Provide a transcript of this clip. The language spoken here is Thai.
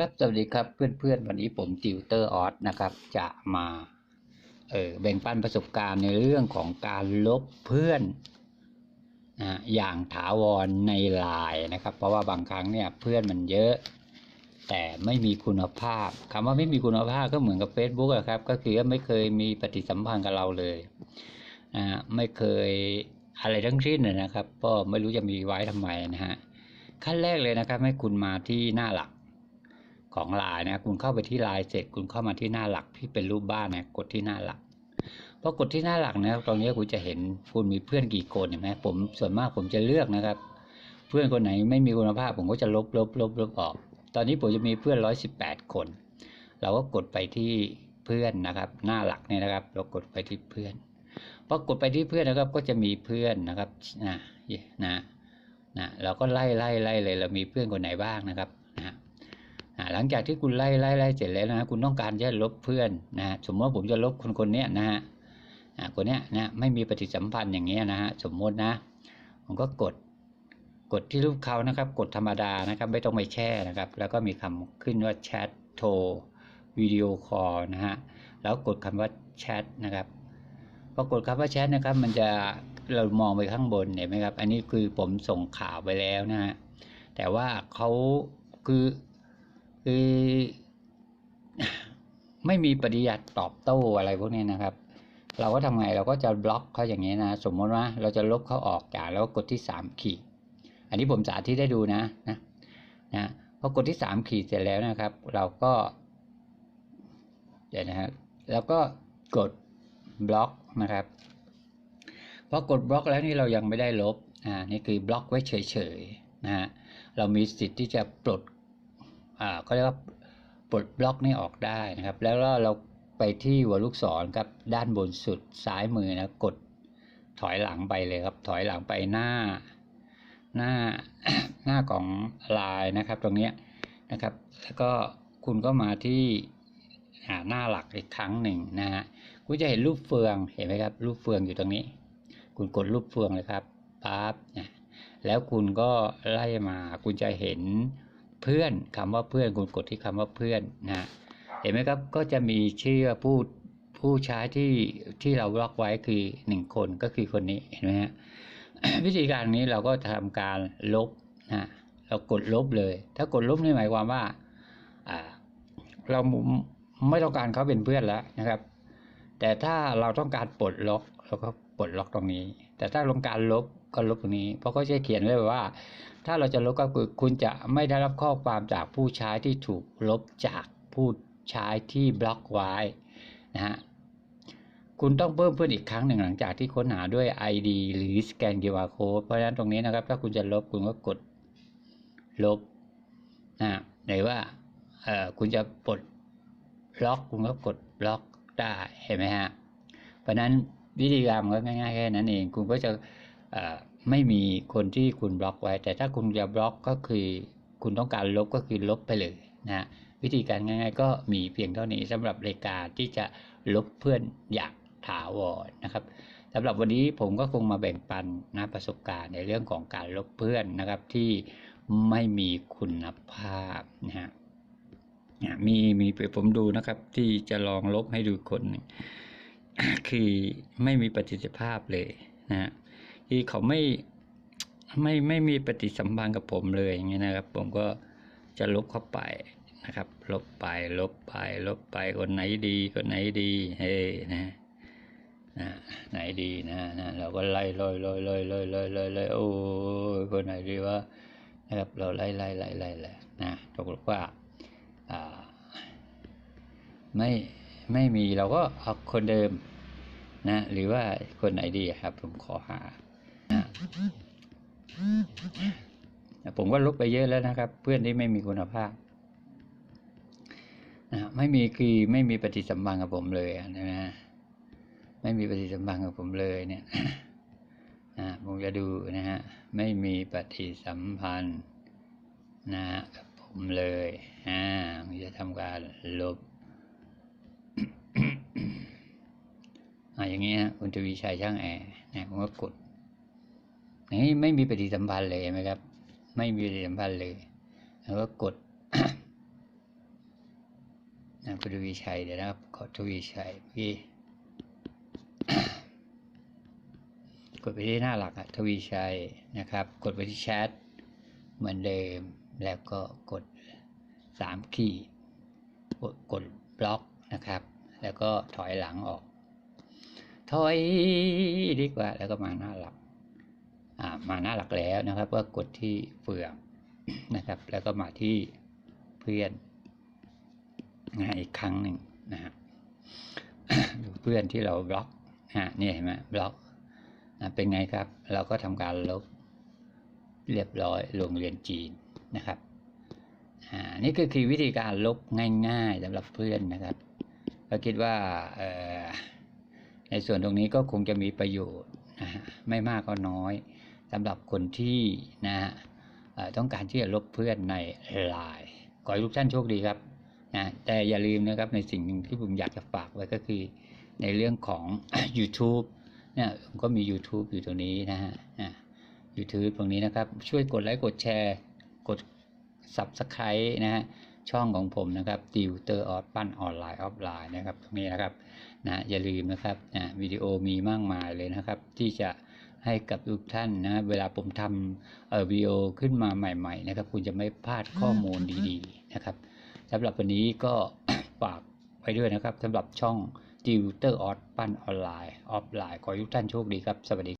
ครับสวัสดีครับเพื่อนๆ วันนี้ผมติวเตอร์ออสนะครับ จะมาเออแบ่งปันประสบการณ์ในเรื่องของการลบเพื่อนนะอย่างถาวรในไลน์นะครับ เพราะว่าบางครั้งเนี่ยเพื่อนมันเยอะ แต่ไม่มีคุณภาพคำว่าไม่มีคุณภาพก็เหมือนกับ Facebook อะครับ ก็คือว่าไม่เคยมีปฏิสัมพันธ์กับเราเลยนะไม่เคยอะไรทั้งสิ้นเลยนะครับ ก็ไม่รู้จะมีไว้ทำไมนะฮะขั้นแรกเลยนะครับ ให้คุณมาที่หน้าหลัก ของไลน์นะคุณเข้าไปที่ไลน์เสร็จคุณเข้ามาที่หน้าหลักที่เป็นรูปบ้านนะกดที่หน้าหลักพอกดที่หน้าหลักนะครับตรงนี้คุณจะเห็นคุณมีเพื่อนกี่คนเห็นไหมผมส่วนมากผมจะเลือกนะครับ เพื่อนคนไหนไม่มีคุณภาพผมก็จะลบลบลบลบออก ตอนนี้ผมจะมีเพื่อนร้อยสิบแปดคน เราก็กดไปที่เพื่อนนะครับ หน้าหลักเนี่ยนะครับ เรากดไปที่เพื่อนพอกดไปที่เพื่อนนะครับก็จะมีเพื่อนนะครับนะนะนะเราก็ไล่ไล่ไล่เลยเรามีเพื่อนคนไหนบ้างนะครับ หลังจากที่คุณไล่ไล่ไล่เสร็จแล้วนะคุณต้องการจะลบเพื่อนนะสมมติว่าผมจะลบคนคนนี้นะฮะคนนี้นะไม่มีปฏิสัมพันธ์อย่างเงี้ยนะฮะสมมตินะผมก็กดกดที่รูปเขานะครับ กดธรรมดานะครับ ไม่ต้องไปแช่นะครับ แล้วก็มีคำขึ้นว่าแชทโทรวิดีโอคอลนะฮะแล้วกดคำว่าแชทนะครับพอกดคำว่าแชทนะครับ มันจะเรามองไปข้างบนเห็นไหมครับ อันนี้คือผมส่งข่าวไปแล้วนะฮะแต่ว่าเขาคือ คือไม่มีปฏิยัติตอบโต้อะไรพวกนี้นะครับ เราก็ทำไงเราก็จะบล็อกเขาอย่างนี้นะ สมมติว่าเราจะลบเขาออกจากแล้วกดที่สามขีด อันนี้ผมสาธิตได้ดูนะนะนะพอกดที่สามขีดเสร็จแล้วนะครับ เราก็เดี๋ยวนะครับแล้วก็กดบล็อกนะครับพอกดบล็อกแล้วนี่เรายังไม่ได้ลบอ่านี่คือบล็อกไว้เฉยๆนะฮะเรามีสิทธิ์ที่จะปลด เขาเรียกว่าปลดบล็อกนี่ออกได้นะครับ แล้วก็เราไปที่หัวลูกศรครับด้านบนสุดซ้ายมือนะกดถอยหลังไปเลยครับ ถอยหลังไปหน้า หน้าหน้าของลายนะครับ ตรงนี้นะครับ แล้วก็คุณก็มาที่หาหน้าหลักอีกครั้งหนึ่งนะฮะคุณจะเห็นรูปเฟืองเห็นไหมครับ รูปเฟืองอยู่ตรงนี้ คุณกดรูปเฟืองเลยครับปั๊บนะแล้วคุณก็ไล่มาคุณจะเห็น เพื่อนคำว่าเพื่อนคุณกดที่คำว่าเพื่อนนะเห็นไหมครับก็จะมีชื่อผู้ผู้ใช้ที่ที่เราล็อกไว้คือหนึ่งคนก็คือคนนี้เห็นไหมฮะวิธีการนี้เราก็ทำการลบนะเรากดลบเลย ถ้ากดลบนี่หมายความว่าอ่าเราไม่ต้องการเขาเป็นเพื่อนแล้วนะครับ แต่ถ้าเราต้องการปลดล็อกเราก็ปลดล็อกตรงนี้ แต่ถ้าต้องการลบ ก็ลบตรงนี้ เพราะเขาจะเขียนไว้ว่า ถ้าเราจะลบก็คือคุณจะไม่ได้รับข้อความจากผู้ใช้ที่ถูกลบจากผู้ใช้ที่บล็อกไว้นะฮะคุณต้องเพิ่มเพื่อนอีกครั้งหนึ่งหลังจากที่ค้นหาด้วย ID หรือสแกน QR code เพราะฉะนั้นตรงนี้นะครับ ถ้าคุณจะลบคุณก็กดลบนะหรือว่าเอ่อคุณจะปลดล็อกคุณก็กดล็อกได้เห็นไหมฮะเพราะนั้นวิธีการมันก็ง่ายๆแค่นั้นเอง คุณก็จะ ไม่มีคนที่คุณบล็อกไว้ แต่ถ้าคุณจะบล็อกก็คือคุณต้องการลบก็คือลบไปเลยนะวิธีการง่าย ๆ ก็มีเพียงเท่านี้สำหรับรายการที่จะลบเพื่อนอยางถาวรนะครับสำหรับวันนี้ผมก็คงมาแบ่งปันนะประสบการณ์ในเรื่องของการลบเพื่อนนะครับที่ไม่มีคุณภาพนะฮะมีมีมีผมดูนะครับ ที่จะลองลบให้ดูคน คือไม่มีประสิทธิภาพเลยนะฮะ ที่เขาไม่ไม่ไม่มีปฏิสัมพันธ์กับผมเลยอย่างเงี้ยนะครับ ผมก็จะลบเข้าไปนะครับ ลบไปลบไป ลบไปคนไหนดีคนไหนดีเฮ้นะนะไหนดีนะนะเราก็ไล่ลอยลอยลอยลอยลอยลอยลอยโอ้ยคนไหนดีวะนะครับเราไล่ไล่ไล่ไล่ไล่นะปรากฏว่าอ่าไม่ไม่มีเราก็เอาคนเดิมนะหรือว่าคนไหนดีครับ ผมขอหา ผมก็ลบไปเยอะแล้วนะครับ เพื่อนที่ไม่มีคุณภาพนะไม่มีคือไม่มีปฏิสัมพันธ์กับผมเลยนะฮะไม่มีปฏิสัมพันธ์กับผมเลยเนี่ยนะผมจะดูนะฮะไม่มีปฏิสัมพันธ์นะฮะกับผมเลยอ่าผมจะทำการลบอ่าอย่างเงี้ยคุณทวีชัยช่างแอร์นะผมก็กด นี่ไม่มีปฏิสัมพันธ์เลยไหมครับ ไม่มีปฏิสัมพันธ์เลยแล้วก็กดนะคุณทวีชัยเดี๋ยวนะครับขอทวีชัยพี่กดไปที่หน้าหลักอะทวีชัยนะครับ กดไปที่แชทเหมือนเดิมแล้วก็กดสามขีดกดกดบล็อกนะครับ แล้วก็ถอยหลังออก ถอยดีกว่าแล้วก็มาหน้าหลัก มาหน้าหลักแล้วนะครับ ก็กดที่เฟืองนะครับ แล้วก็มาที่เพื่อนนะอีกครั้งหนึ่งนะฮะเพื่อนที่เราบล็อกฮะนี่เห็นไหมบล็อกนะเป็นไงครับ เราก็ทำการลบเรียบร้อยโรงเรียนจีนนะครับอ่านี่ก็คือวิธีการลบง่ายๆสำหรับเพื่อนนะครับเราคิดว่าในส่วนตรงนี้ก็คงจะมีประโยชน์นะไม่มากก็น้อย สำหรับคนที่นะฮะต้องการที่จะลบเพื่อนในไลน์ขอให้ทุกท่านโชคดีครับนะแต่อย่าลืมนะครับในสิ่งหนึ่งที่ผมอยากจะฝากไว้ก็คือในเรื่องของ YouTube เนี่ยผมก็มี YouTube อยู่ตรงนี้นะฮะอ่า YouTube ตรงนี้นะครับ ช่วยกดไลค์กดแชร์ กด Subscribe นะฮะช่องของผมนะครับติวเตอร์ออฟปั้นออนไลน์ออฟไลน์นะครับตรงนี้นะครับนะอย่าลืมนะครับนะวิดีโอมีมากมายเลยนะครับ ที่จะ ให้กับทุกท่านนะเวลาผมทำเอ่อวิดีโอขึ้นมาใหม่ ๆ นะครับ คุณจะไม่พลาดข้อมูลดีๆนะครับสำหรับวันนี้ก็ฝากไว้ด้วยนะครับสำหรับช่องติวเตอร์ออฟปั้นออนไลน์ออฟไลน์ขอให้ทุกท่านโชคดีครับ สวัสดี